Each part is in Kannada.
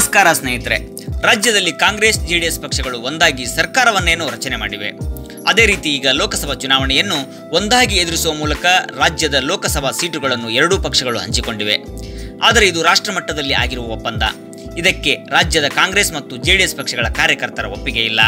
ನಮಸ್ಕಾರ ಸ್ನೇಹಿತರೆ. ರಾಜ್ಯದಲ್ಲಿ ಕಾಂಗ್ರೆಸ್, ಜೆಡಿಎಸ್ ಪಕ್ಷಗಳು ಒಂದಾಗಿ ಸರ್ಕಾರವನ್ನೇನು ರಚನೆ ಮಾಡಿವೆ. ಅದೇ ರೀತಿ ಈಗ ಲೋಕಸಭಾ ಚುನಾವಣೆಯನ್ನು ಒಂದಾಗಿ ಎದುರಿಸುವ ಮೂಲಕ ರಾಜ್ಯದ ಲೋಕಸಭಾ ಸೀಟುಗಳನ್ನು ಎರಡೂ ಪಕ್ಷಗಳು ಹಂಚಿಕೊಂಡಿವೆ. ಆದರೆ ಇದು ರಾಷ್ಟ್ರಮಟ್ಟದಲ್ಲಿ ಆಗಿರುವ ಒಪ್ಪಂದ. ಇದಕ್ಕೆ ರಾಜ್ಯದ ಕಾಂಗ್ರೆಸ್ ಮತ್ತು ಜೆಡಿಎಸ್ ಪಕ್ಷಗಳ ಕಾರ್ಯಕರ್ತರ ಒಪ್ಪಿಗೆ ಇಲ್ಲ.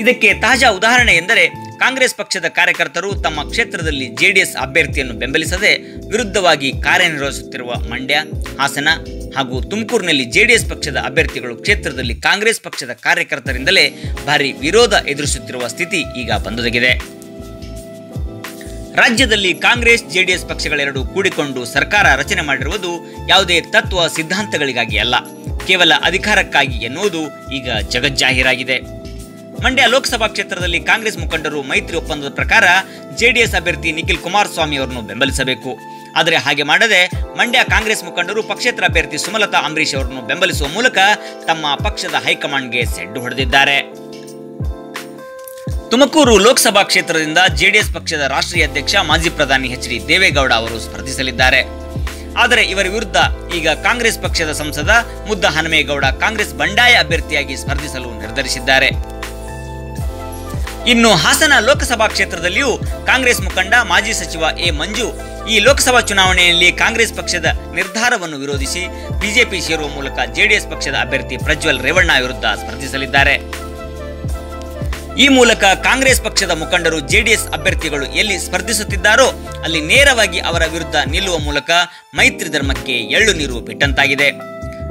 ಇದಕ್ಕೆ ತಾಜಾ ಉದಾಹರಣೆ ಎಂದರೆ, ಕಾಂಗ್ರೆಸ್ ಪಕ್ಷದ ಕಾರ್ಯಕರ್ತರು ತಮ್ಮ ಕ್ಷೇತ್ರದಲ್ಲಿ ಜೆಡಿಎಸ್ ಅಭ್ಯರ್ಥಿಯನ್ನು ಬೆಂಬಲಿಸದೆ ವಿರುದ್ಧವಾಗಿ ಕಾರ್ಯನಿರ್ವಹಿಸುತ್ತಿರುವ ಮಂಡ್ಯ, ಹಾಸನ ಹಾಗೂ ತುಮಕೂರಿನಲ್ಲಿ ಜೆಡಿಎಸ್ ಪಕ್ಷದ ಅಭ್ಯರ್ಥಿಗಳು ಕ್ಷೇತ್ರದಲ್ಲಿ ಕಾಂಗ್ರೆಸ್ ಪಕ್ಷದ ಕಾರ್ಯಕರ್ತರಿಂದಲೇ ಭಾರಿ ವಿರೋಧ ಎದುರಿಸುತ್ತಿರುವ ಸ್ಥಿತಿ ಈಗ ಬಂದೊದಗಿದೆ. ರಾಜ್ಯದಲ್ಲಿ ಕಾಂಗ್ರೆಸ್, ಜೆಡಿಎಸ್ ಪಕ್ಷಗಳೆರಡು ಕೂಡಿಕೊಂಡು ಸರ್ಕಾರ ರಚನೆ ಮಾಡಿರುವುದು ಯಾವುದೇ ತತ್ವ ಸಿದ್ಧಾಂತಗಳಿಗಾಗಿ ಅಲ್ಲ. ಕೇವಲ ಅಧಿಕಾರಕ್ಕಾಗಿ ಎನ್ನುವುದು ಈಗ ಜಗಜ್ಜಾಹೀರಾಗಿದೆ. ಮಂಡ್ಯ ಲೋಕಸಭಾ ಕ್ಷೇತ್ರದಲ್ಲಿ ಕಾಂಗ್ರೆಸ್ ಮುಖಂಡರು ಮೈತ್ರಿ ಒಪ್ಪಂದದ ಪ್ರಕಾರ ಜೆಡಿಎಸ್ ಅಭ್ಯರ್ಥಿ ನಿಖಿಲ್ ಕುಮಾರಸ್ವಾಮಿ ಅವರನ್ನು ಬೆಂಬಲಿಸಬೇಕು. ಆದರೆ ಹಾಗೆ ಮಾಡದೆ ಮಂಡ್ಯ ಕಾಂಗ್ರೆಸ್ ಮುಖಂಡರು ಪಕ್ಷೇತರ ಅಭ್ಯರ್ಥಿ ಸುಮಲತಾ ಅಂಬರೀಶ್ ಅವರನ್ನು ಬೆಂಬಲಿಸುವ ಮೂಲಕ ತಮ್ಮ ಪಕ್ಷದ ಹೈಕಮಾಂಡ್ಗೆ ಸೆಡ್ಡು ಹೊಡೆದಿದ್ದಾರೆ. ತುಮಕೂರು ಲೋಕಸಭಾ ಕ್ಷೇತ್ರದಿಂದ ಜೆಡಿಎಸ್ ಪಕ್ಷದ ರಾಷ್ಟ್ರೀಯ ಅಧ್ಯಕ್ಷ ಮಾಜಿ ಪ್ರಧಾನಿ ಎಚ್ ಡಿ ದೇವೇಗೌಡ ಅವರು ಸ್ಪರ್ಧಿಸಲಿದ್ದಾರೆ. ಆದರೆ ಇವರ ವಿರುದ್ಧ ಈಗ ಕಾಂಗ್ರೆಸ್ ಪಕ್ಷದ ಸಂಸದ ಮುದ್ದ ಹನುಮೇಗೌಡ ಕಾಂಗ್ರೆಸ್ ಬಂಡಾಯ ಅಭ್ಯರ್ಥಿಯಾಗಿ ಸ್ಪರ್ಧಿಸಲು ನಿರ್ಧರಿಸಿದ್ದಾರೆ. ಇನ್ನು ಹಾಸನ ಲೋಕಸಭಾ ಕ್ಷೇತ್ರದಲ್ಲಿಯೂ ಕಾಂಗ್ರೆಸ್ ಮುಖಂಡ ಮಾಜಿ ಸಚಿವ ಎ ಮಂಜು ಈ ಲೋಕಸಭಾ ಚುನಾವಣೆಯಲ್ಲಿ ಕಾಂಗ್ರೆಸ್ ಪಕ್ಷದ ನಿರ್ಧಾರವನ್ನು ವಿರೋಧಿಸಿ ಬಿಜೆಪಿ ಸೇರುವ ಮೂಲಕ ಜೆಡಿಎಸ್ ಪಕ್ಷದ ಅಭ್ಯರ್ಥಿ ಪ್ರಜ್ವಲ್ ರೇವಣ್ಣ ವಿರುದ್ಧ ಸ್ಪರ್ಧಿಸಲಿದ್ದಾರೆ. ಈ ಮೂಲಕ ಕಾಂಗ್ರೆಸ್ ಪಕ್ಷದ ಮುಖಂಡರು ಜೆಡಿಎಸ್ ಅಭ್ಯರ್ಥಿಗಳು ಎಲ್ಲಿ ಸ್ಪರ್ಧಿಸುತ್ತಿದ್ದಾರೋ ಅಲ್ಲಿ ನೇರವಾಗಿ ಅವರ ವಿರುದ್ಧ ನಿಲ್ಲುವ ಮೂಲಕ ಮೈತ್ರಿ ಧರ್ಮಕ್ಕೆ ಎಳ್ಳು ನೀರು ಬಿಟ್ಟಂತಾಗಿದೆ.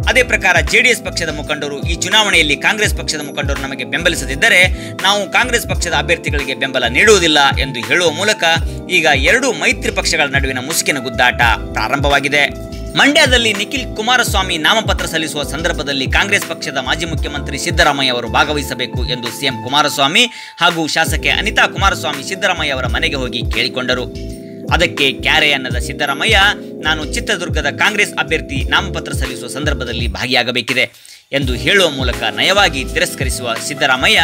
ಅದೇ ಪ್ರಕಾರ ಜೆಡಿಎಸ್ ಪಕ್ಷದ ಮುಖಂಡರು ಈ ಚುನಾವಣೆಯಲ್ಲಿ ಕಾಂಗ್ರೆಸ್ ಪಕ್ಷದ ಮುಖಂಡರು ನಮಗೆ ಬೆಂಬಲಿಸದಿದ್ದರೆ ನಾವು ಕಾಂಗ್ರೆಸ್ ಪಕ್ಷದ ಅಭ್ಯರ್ಥಿಗಳಿಗೆ ಬೆಂಬಲ ನೀಡುವುದಿಲ್ಲ ಎಂದು ಹೇಳುವ ಮೂಲಕ ಈಗ ಎರಡೂ ಮೈತ್ರಿ ಪಕ್ಷಗಳ ನಡುವಿನ ಮುಸುಕಿನ ಗುದ್ದಾಟ ಪ್ರಾರಂಭವಾಗಿದೆ. ಮಂಡ್ಯದಲ್ಲಿ ನಿಖಿಲ್ ಕುಮಾರಸ್ವಾಮಿ ನಾಮಪತ್ರ ಸಲ್ಲಿಸುವ ಸಂದರ್ಭದಲ್ಲಿ ಕಾಂಗ್ರೆಸ್ ಪಕ್ಷದ ಮಾಜಿ ಮುಖ್ಯಮಂತ್ರಿ ಸಿದ್ದರಾಮಯ್ಯ ಅವರು ಭಾಗವಹಿಸಬೇಕು ಎಂದು ಸಿಎಂ ಕುಮಾರಸ್ವಾಮಿ ಹಾಗೂ ಶಾಸಕಿ ಅನಿತಾ ಕುಮಾರಸ್ವಾಮಿ ಸಿದ್ದರಾಮಯ್ಯ ಅವರ ಮನೆಗೆ ಹೋಗಿ ಕೇಳಿಕೊಂಡರು. ಅದಕ್ಕೆ ಕ್ಯಾರೆ ಅನ್ನದ ಸಿದ್ದರಾಮಯ್ಯ ನಾನು ಚಿತ್ರದುರ್ಗದ ಕಾಂಗ್ರೆಸ್ ಅಭ್ಯರ್ಥಿ ನಾಮಪತ್ರ ಸಲ್ಲಿಸುವ ಸಂದರ್ಭದಲ್ಲಿ ಭಾಗಿಯಾಗಬೇಕಿದೆ ಎಂದು ಹೇಳುವ ಮೂಲಕ ನಯವಾಗಿ ತಿರಸ್ಕರಿಸುವ ಸಿದ್ದರಾಮಯ್ಯ,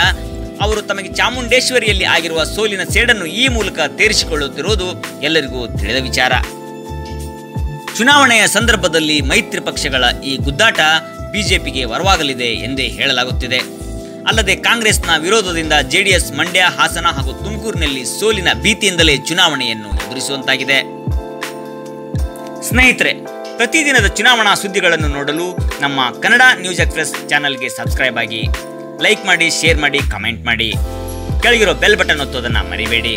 ಅವರು ತಮಗೆ ಚಾಮುಂಡೇಶ್ವರಿಯಲ್ಲಿ ಆಗಿರುವ ಸೋಲಿನ ಸೇಡನ್ನು ಈ ಮೂಲಕ ತೇರಿಸಿಕೊಳ್ಳುತ್ತಿರುವುದು ಎಲ್ಲರಿಗೂ ತಿಳಿದ ವಿಚಾರ. ಚುನಾವಣೆಯ ಸಂದರ್ಭದಲ್ಲಿ ಮೈತ್ರಿ ಪಕ್ಷಗಳ ಈ ಗುದ್ದಾಟ ಬಿಜೆಪಿಗೆ ವರವಾಗಲಿದೆ ಎಂದೇ ಹೇಳಲಾಗುತ್ತಿದೆ. ಅಲ್ಲದೆ ಕಾಂಗ್ರೆಸ್ನ ವಿರೋಧದಿಂದ ಜೆಡಿಎಸ್ ಮಂಡ್ಯ, ಹಾಸನ ಹಾಗೂ ತುಮಕೂರಿನಲ್ಲಿ ಸೋಲಿನ ಭೀತಿಯಿಂದಲೇ ಚುನಾವಣೆಯನ್ನು ಎದುರಿಸುವಂತಾಗಿದೆ. ಸ್ನೇಹಿತರೆ, ಪ್ರತಿದಿನದ ಚುನಾವಣಾ ಸುದ್ದಿಗಳನ್ನು ನೋಡಲು ನಮ್ಮ ಕನ್ನಡ ನ್ಯೂಸ್ ಎಕ್ಸ್ಪ್ರೆಸ್ ಚಾನಲ್ಗೆ ಸಬ್ಸ್ಕ್ರೈಬ್ ಆಗಿ ಲೈಕ್ ಮಾಡಿ, ಶೇರ್ ಮಾಡಿ, ಕಮೆಂಟ್ ಮಾಡಿ. ಕೆಳಗಿರೋ ಬೆಲ್ ಬಟನ್ ಒತ್ತೋದನ್ನು ಮರಿಬೇಡಿ.